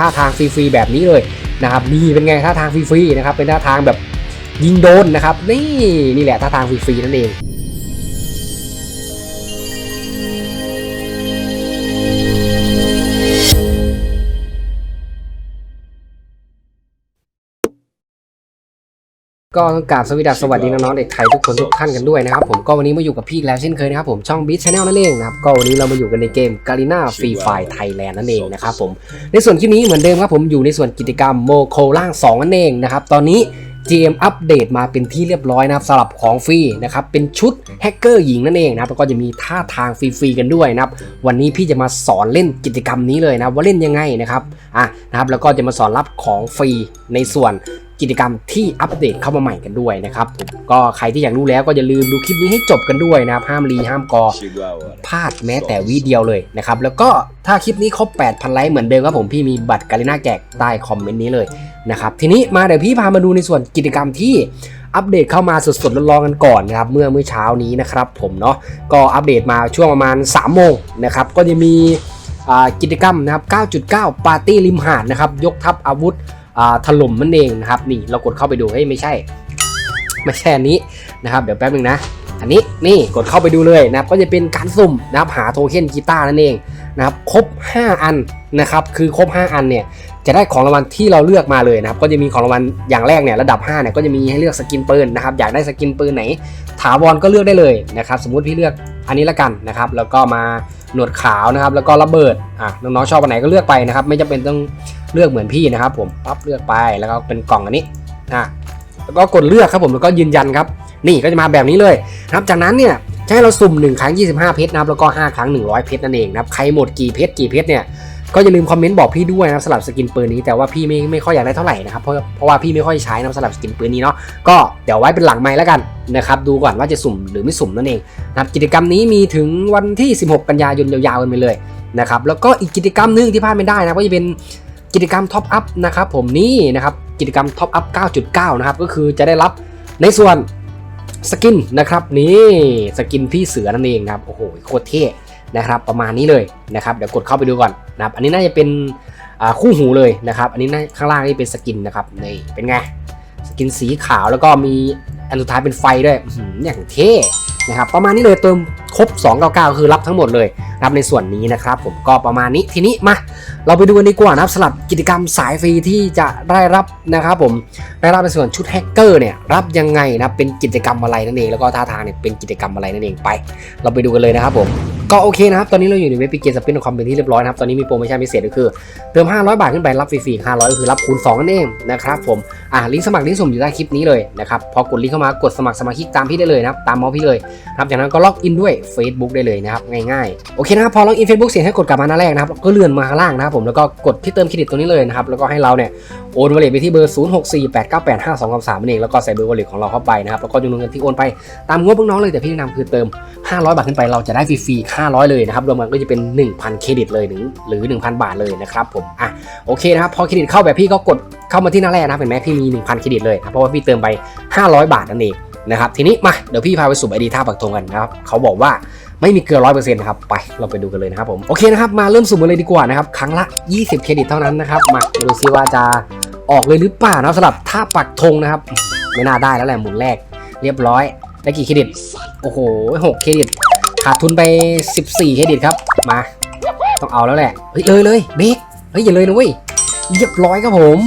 ท่าทางฟรีๆแบบนี้เลยนะครับนี่เป็นไงท่าทางฟรีๆนะครับเป็นท่าทางแบบยิงโดนนะครับนี่นี่แหละท่าทางฟรีๆนั่นเอง ก็ต้องกราบสวัสดีสวัสดีน้องๆเด็กไทยทุกคนทุกท่านกันด้วยนะครับผมก็วันนี้มาอยู่กับพี่แล้วเช่นเคยนะครับผมช่อง Beat Channel นั่นเองนะครับก็วันนี้เรามาอยู่กันในเกม Garena Free Fire Thailand นั่นเองนะครับผมในส่วนคลิปนี้เหมือนเดิมครับผมอยู่ในส่วนกิจกรรมโมโคล่าง2นั่นเองนะครับตอนนี้ GM อัปเดตมาเป็นที่เรียบร้อยนะครับสำหรับของฟรีนะครับเป็นชุดแฮกเกอร์หญิงนั่นเองนะครับแล้วก็จะมีท่าทางฟรีๆกันด้วยนะครับวันนี้พี่จะมาสอนเล่นกิจกรรมนี้เลยนะว่าเล่นยังไงนะครับอะนะครับแล้วก็จะมาสอนรับของฟรีในส่วน กิจกรรมที่อัปเดตเข้ามาใหม่กันด้วยนะครับผมก็ใครที่อยากรู้แล้วก็อย่าลืมดูคลิปนี้ให้จบกันด้วยนะครับห้ามรีห้ามกอพลาดแม้แต่วิเดียวเลยนะครับแล้วก็ถ้าคลิปนี้ครบ 8,000 ไลค์เหมือนเดิมครับผมพี่มีบัตรการิน่าแจกใต้คอมเมนต์นี้เลยนะครับทีนี้มาเดี๋ยวพี่พามาดูในส่วนกิจกรรมที่อัปเดตเข้ามาสดๆร้อนๆกันก่อนนะครับเมื่อเมื่อเช้านี้นะครับผมเนาะก็อัปเดตมาช่วงประมาณ3โมงนะครับก็จะมีกิจกรรมนะครับ 9.9 ปาร์ตี้ริมหาดนะครับยกทัพอาวุธ ถล่มนั่นเองนะครับนี่เรากดเข้าไปดูเฮ้ยไม่ใช่ ไม่ใช่อันนี้นะครับเดี๋ยวแป๊บนึงนะ อันนี้นี่กดเข้าไปดูเลยนะครับก็จะเป็นการสุ่มนะครับหาโทเค็นกีตาร์นั่นเองนะครับครบ 5 อันนะครับคือครบ 5 อันเนี่ยจะได้ของรางวัลที่เราเลือกมาเลยนะครับก็จะมีของรางวัลอย่างแรกเนี่ยระดับ5เนี่ยก็จะมีให้เลือกสกินปืนนะครับอยากได้สกินปืนไหน ถาวรก็เลือกได้เลยนะครับสมมุติพี่เลือกอันนี้ละกันนะครับแล้วก็มา หนวดขาวนะครับ แล้วก็ระเบิดอะน้องๆชอบอันไหนก็เลือกไปนะครับ ไม่จำเป็นต้องเลือกเหมือนพี่นะครับ ผมปั๊บเลือกไปแล้วก็เป็นกล่องอันนี้อะแล้วก็กดเลือกครับผมแล้วก็ยืนยันครับ นี่ก็จะมาแบบนี้เลยนะครับจากนั้นเนี่ยให้เราสุ่ม1ครั้ง 25 เพชรนะครับแล้วก็ 5 ครั้ง 100 เพชรนั่นเองนะครับใครหมดกี่เพชรกี่เพชรเนี่ย ก็อย่าลืมคอมเมนต์บอกพี่ด้วยนะสำหรับสกินปืนนี้แต่ว่าพี่ไม่ไม่ค่อยอยากได้เท่าไหร่นะครับเพราะเพราะว่าพี่ไม่ค่อยใช้นะสำหรับสกินปืนนี้เนาะก็เดี๋ยวไว้เป็นหลังไม้แล้วกันนะครับดูก่อนว่าจะสุ่มหรือไม่สุ่มนั่นเองนะครับกิจกรรมนี้มีถึงวันที่ 16 กันยายนยาวๆกันไปเลยนะครับแล้วก็อีกกิจกรรมหนึงที่พลาดไม่ได้นะก็จะเป็นกิจกรรมท็อปอัพนะครับผมนี่นะครับกิจกรรมท็อปอัพ 9.9 นะครับก็คือจะได้รับในส่วนสกินนะครับนี่สกินพี่เสือนั่นเองครับโอ้โหโคตรเท่ นะครับประมาณนี้เลยนะครับเดี๋ยวกดเข้าไปดูก่อนนะครับอันนี้น่าจะเป็นคู่หูเลยนะครับอันนี้ข้างล่างนี่เป็นสกินนะครับนี่เป็นไงสกินสีขาวแล้วก็มีอันสุดท้ายเป็นไฟด้วยอื้อหือย่างเท่นะครับประมาณนี้เลยเติมครบ 299 คือรับทั้งหมดเลยรับในส่วนนี้นะครับผมก็ประมาณนี้ทีนี้มาเราไปดูกันดีกว่านะครับสำหรับกิจกรรมสายฟรีที่จะได้รับนะครับผมได้รับในส่วนชุดแฮกเกอร์เนี่ยรับยังไงนะเป็นกิจกรรมอะไรนั่นเองแล้วก็ท่าทางเนี่ยเป็นกิจกรรมอะไรนั่นเองไป เราไปดูกันเลยนะครับผม ก็โอเคนะครับ ตอนนี้เราอยู่ในเว็บปีเกมสปินของเป็นที่เรียบร้อยนะครับ ตอนนี้มีโปรโมชั่นพิเศษก็คือเติม 500 บาทขึ้นไปรับฟรีๆ500 ก็คือรับคูณ2นั่นเองนะครับผม อ่าลิงก์สมัครลิงก์สุ่มอยู่ใต้คลิปนี้เลยนะครับ พอกดลิงก์เข้ามากดสมัครสมาชิกตามพี่ได้เลยนะครับ ตามมาส์พี่เลยครับ จากนั้นก็ล็อกอินด้วย Facebook ได้เลยนะครับ ง่ายๆ โอเคนะครับ พอล็อกอิน Facebook เสร็จให้กดกลับมาหน้าแรกนะครับ ก็เลื่อนมาข้างล่างนะครับผม แล้วก็กดที่เติมเครดิตตรงนี้เลยนะครับ แล้วก็ให้เราเนี่ย โอนวอลเล็ตไปที่เบอร์ 0 6 4 8 9 8 5 2 3 3นั่นเองแล้วก็ใส่เบอร์วอลเล็ตของเราเข้าไปนะครับแล้วก็จำนวนเงินที่โอนไปตามงบพวกน้องเลยแต่พี่แนะนำคือเติม 500 บาทขึ้นไปเราจะได้ฟรีๆ500 เลยนะครับรวมกันก็จะเป็น 1,000 เครดิตเลยหรือหรือ 1,000 บาทเลยนะครับผมอะโอเคนะครับพอเครดิตเข้าแบบพี่ก็กดเข้ามาที่หน้าแรกนะครับเห็นไหมพี่มี 1,000 เครดิตเลยนะเพราะว่าพี่เติมไป 500 บาทนั่นเองนะครับทีนี้มาเดี๋ยวพี่พาไปสุ่ไอดีท่าปักธงกันนะครับเขาบอกว่าไม่มีเกลือร้อยเปอร์เซ็นต์นะครับไปเราไปดูกันเลยนะครับผมโอเคนะครับมาเริ่มสุ่มกันเลยดีกว่านะครับครั้งละ 20 เครดิตเท่านั้นนะครับมาดูซิว่าจะ ออกเลยหรือเปล่านะสำหรับท่าปักธงนะครับ ไม่น่าได้แล้วแหละหมุนแรก เรียบร้อย ได้กี่เครดิต โอ้โห6เครดิต ขาดทุนไป 14 เครดิตครับ มา ต้องเอาแล้วแหละ เฮ้ยเลยเลยเบรกเฮ้ยอย่าเลยนะเว้ยเรียบร้อยครับผม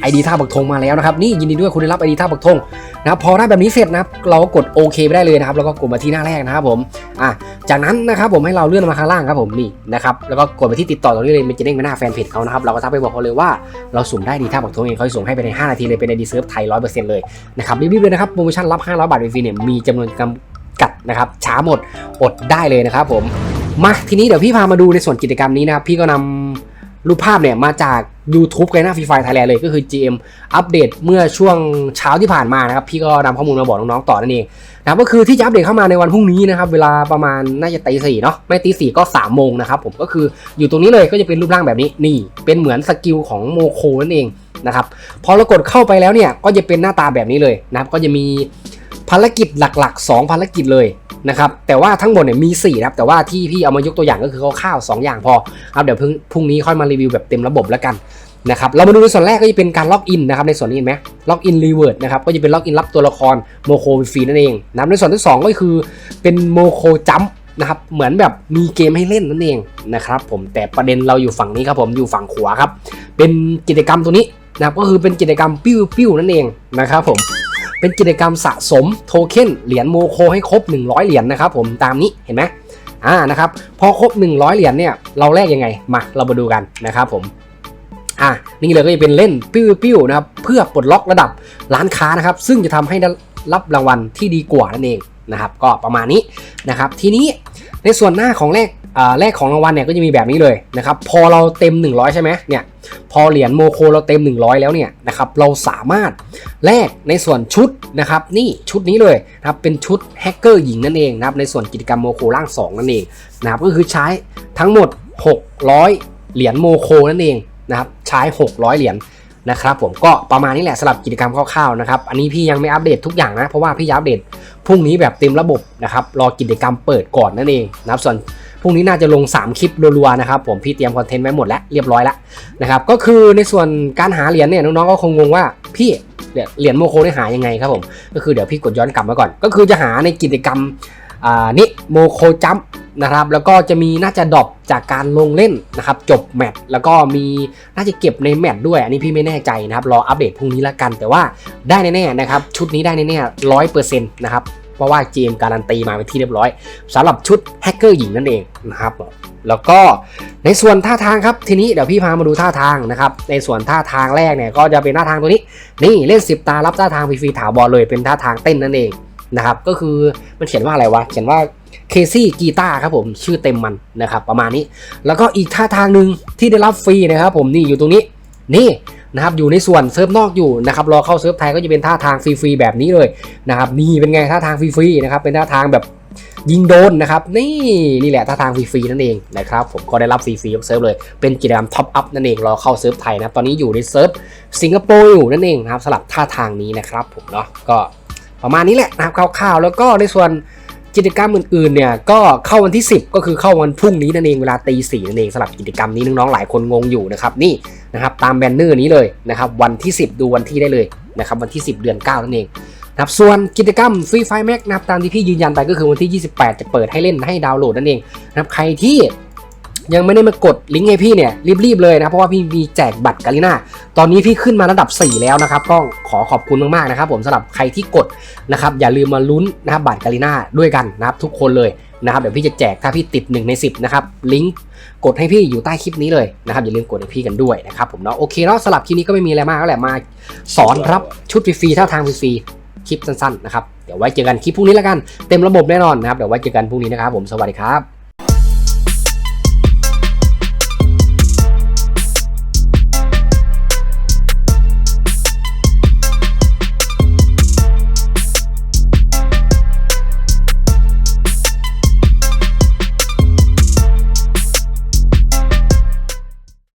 ไอดีท่าปักธงมาแล้วนะครับนี่ยินดีด้วยคุณได้รับไอดีท่าปักธงนะครับพอได้แบบนี้เสร็จนะครับเราก็กดโอเคไปได้เลยนะครับแล้วก็กดมาที่หน้าแรกนะครับผมอะจากนั้นนะครับผมให้เราเลื่อนมาข้างล่างครับผมนี่นะครับแล้วก็กดไปที่ติดต่อตรงนี้เลยมันจะเด้งไปหน้าแฟนเพจเขานะครับเราก็ทักไปบอกเขาเลยว่าเราสุ่มได้ดีท่าปักธงเองเขาจะส่งให้ไปใน5นาทีเลยเป็นไอดีเซิร์ฟไทยร้อยเปอร์เซ็นต์เลยนะครับรีบๆเลยนะครับโปรโมชั่นรับ500บาทฟรีเนี่ยมีจำนวนจำกัดนะครับช้าหมดอดได้เลยนะครับผมมาทีนี้เดี๋ยวพี่พามาดูในส่วนกิจกรรมนี้นะครับพี่ก็นำ รูปภาพเนี่ยมาจาก YouTube ไกน่าฟรีไฟไทยแลนด์เลยก็คือ GM อัปเดตเมื่อช่วงเช้าที่ผ่านมานะครับ พี่ก็นำข้อมูลมาบอกน้องๆต่อนั่นเองนะครับก็คือที่จะอัปเดตเข้ามาในวันพรุ่งนี้นะครับเวลาประมาณน่าจะตีสี่เนาะไม่ตีสี่ก็3ามโมงนะครับผมก็คืออยู่ตรงนี้เลยก็จะเป็นรูปร่างแบบนี้นี่ เป็นเหมือนสกิลของโมโคนั่นเองนะครับพอเรากดเข้าไปแล้วเนี่ยก็จะเป็นหน้าตาแบบนี้เลยนะครับก็จะมีภารกิจหลักๆ 2 ภารกิจเลย นะครับแต่ว่าทั้งหมดเนี่ยมี4นะครับแต่ว่าที่พี่เอามายกตัวอย่างก็คือคร่าวๆ2อย่างพอครับเดี๋ยวพรุ่งพรุ่งนี้ค่อยมารีวิวแบบเต็มระบบแล้วกันนะครับเรามาดูในส่วนแรกก็จะเป็นการล็อกอินนะครับในส่วนนี้เห็นไหมล็อกอินรีเวิร์ดนะครับก็จะเป็นล็อกอินรับตัวละครโมโคฟรีนั่นเองนะในส่วนที่ 2 ก็คือเป็นโมโคจัมนะครับเหมือนแบบมีเกมให้เล่นนั่นเองนะครับผมแต่ประเด็นเราอยู่ฝั่งนี้ครับผมอยู่ฝั่งขวาครับเป็นกิจกรรมตัวนี้นะครับก็คือเป็นกิจกรรมปิ้วปิ้วนั่นเองนะครับผม เป็นกิจกรรมสะสมโทเค็นเหรียญโมโคให้ครบ 100 เหรียญนะครับผมตามนี้เห็นไหมอ่านะครับพอครบ 100 เหรียญเนี่ยเราแลกยังไงมาเรามาดูกันนะครับผมอะนี่เลยก็จะเป็นเล่นปิ้วปิ้วนะครับเพื่อปลดล็อกระดับร้านค้านะครับ ซึ่งจะทำให้ได้รับรางวัลที่ดีกว่านั่นเองนะครับ ก็ประมาณนี้นะครับ ทีนี้ในส่วนหน้าของแรก แรกของรางวัลเนี่ยก็จะมีแบบนี้เลยนะครับพอเราเต็ม 100 ใช่ไหมเนี่ยพอเหรียญโมโคเราเต็ม 100 แล้วเนี่ยนะครับเราสามารถแลกในส่วนชุดนะครับนี่ชุดนี้เลยนะครับเป็นชุดแฮกเกอร์หญิงนั่นเองนะครับในส่วนกิจกรรมโมโคร่าง 2 นั่นเองนะครับก็คือใช้ทั้งหมด 600 เหรียญโมโคนั่นเองนะครับใช้ 600 เหรียญนะครับผมก็ประมาณนี้แหละสำหรับกิจกรรมคร่าวๆนะครับอันนี้พี่ยังไม่อัปเดตทุกอย่างนะเพราะว่าพี่อัปเดตพรุ่งนี้แบบเต็มระบบนะครับรอกิจกรรมเปิดก่อนนั่นเองนะครับส่วน พรุ่งนี้น่าจะลง 3 คลิปรัวๆนะครับผมพี่เตรียมคอนเทนต์ไว้หมดแล้วเรียบร้อยแล้วนะครับก็คือในส่วนการหาเหรียญเนี่ยน้องๆก็คงงงว่าพี่เหรียญโมโคได้หายังไงครับผมก็คือเดี๋ยวพี่กดย้อนกลับมาก่อน ก็คือจะหาในกิจกรรมนี่โมโคจัมนะครับแล้วก็จะมีน่าจะดรอปจากการลงเล่นนะครับจบแมตช์แล้วก็มีน่าจะเก็บในแมตช์ด้วย อันนี้พี่ไม่แน่ใจนะครับรออัปเดตพรุ่งนี้ละกัน แต่ว่าได้แน่ๆนะครับชุดนี้ได้แน่ๆร้อยเปอร์เซ็นต์นะครับ เพราะว่าเจมการันตีมาเป็นที่เรียบร้อยสำหรับชุดแฮกเกอร์หญิงนั่นเองนะครับแล้วก็ในส่วนท่าทางครับทีนี้เดี๋ยวพี่พามาดูท่าทางนะครับในส่วนท่าทางแรกเนี่ยก็จะเป็นท่าทางตัวนี้ นี่เล่น 10 ตารับท่าทางฟรีๆถาวรเลยเป็นท่าทางเต้นนั่นเองนะครับก็คือมันเขียนว่าอะไรวะเขียนว่าเคซี่กีตาร์ครับผมชื่อเต็มมันนะครับประมาณนี้ แล้วก็อีกท่าทางหนึ่งที่ได้รับฟรีนะครับผมนี่อยู่ตรงนี้นี่ นะครับอยู่ในส่วนเซิร์ฟนอกอยู่นะครับรอเข้าเซิร์ฟไทยก็จะเป็นท่าทางฟรีๆแบบนี้เลยนะครับนี่เป็นไงท่าทางฟรีๆนะครับเป็นท่าทางแบบยิงโดนนะครับนี่นี่แหละท่าทางฟรีๆนั่นเองนะครับผมก็ได้รับฟรีๆยกเซิร์ฟเลยเป็นกิจกรรมท็อปอัพนั่นเองรอเข้าเซิร์ฟไทยนะครับตอนนี้อยู่ในเซิร์ฟสิงคโปร์อยู่นั่นเองนะครับสำหรับท่าทางนี้นะครับผมเนาะก็ประมาณนี้แหละนะครับคร่าวๆแล้วก็ในส่วนกิจกรรมอื่นๆเนี่ยก็เข้าวันที่ 10 ก็คือเข้าวันพรุ่งนี้นั่นเองเวลาตีสี่นั่นเองสำหรับกิจกรรมนี้น้องๆหลายคนงงอยู่นะครับนี่ นะครับตามแบนเนอร์นี้เลยนะครับวันที่ 10 ดูวันที่ได้เลยนะครับวันที่ 10 เดือน 9 นั่นเองนะครับส่วนกิจกรรมฟรีไฟแม็กนะครับตามที่พี่ยืนยันไปก็คือวันที่ 28 จะเปิดให้เล่นให้ดาวน์โหลดนั่นเองนะครับใครที่ ยังไม่ได้มากดลิงก์ให้พี่เนี่ยรีบๆเลยนะเพราะว่าพี่มีแจกบัตรกาลิน่าตอนนี้พี่ขึ้นมาระดับ 4 แล้วนะครับก็ขอขอบคุณมากๆนะครับ ผมสำหรับใครที่กดนะครับอย่าลืมมาลุ้นนะครับบัตรกาลิน่าด้วยกันนะครับทุกคนเลยนะครับเดี๋ยวพี่จะแจกถ้าพี่ติด 1 ใน 10นะครับลิงก์กดให้พี่อยู่ใต้คลิปนี้เลยนะครับอย่าลืมกดให้พี่กันด้วยนะครับผมเนาะโอเคเนาะสลับคลิปนี้ก็ไม่มีอะไรมากแล้วแหละมาสอนรับชุดฟรีๆท่าทางฟรีๆคลิปสั้นๆนะครับเดี๋ยวไว้เจอกันคลิปพรุ่งนี้แล้วกันเต็มระบบแน่นอนนะครับเดี๋ยวไว้เจอกันพรุ่งนี้นะครับผมสวัสดีครับ